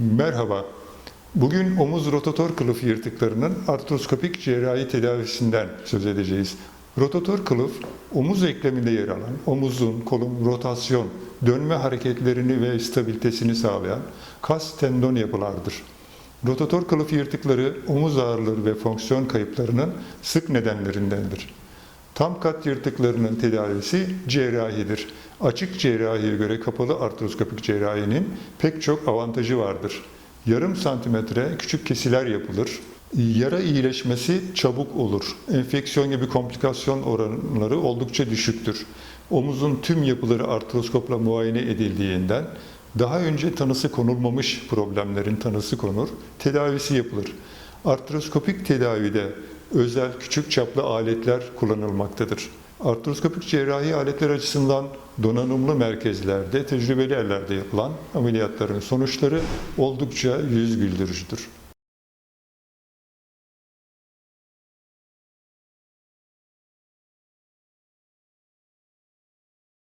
Merhaba. Bugün omuz rotator kılıf yırtıklarının artroskopik cerrahi tedavisinden söz edeceğiz. Rotator kılıf, omuz ekleminde yer alan, omuzun, kolun rotasyon, dönme hareketlerini ve stabilitesini sağlayan kas tendon yapılardır. Rotator kılıf yırtıkları omuz ağrıları ve fonksiyon kayıplarının sık nedenlerindendir. Tam kat yırtıklarının tedavisi cerrahidir. Açık cerrahiye göre kapalı artroskopik cerrahinin pek çok avantajı vardır. Yarım santimetre küçük kesiler yapılır. Yara iyileşmesi çabuk olur. Enfeksiyon gibi komplikasyon oranları oldukça düşüktür. Omuzun tüm yapıları artroskopla muayene edildiğinden daha önce tanısı konulmamış problemlerin tanısı konur, tedavisi yapılır. Artroskopik tedavide özel küçük çaplı aletler kullanılmaktadır. Artroskopik cerrahi aletler açısından donanımlı merkezlerde, tecrübeli ellerde yapılan ameliyatların sonuçları oldukça yüz güldürücüdür.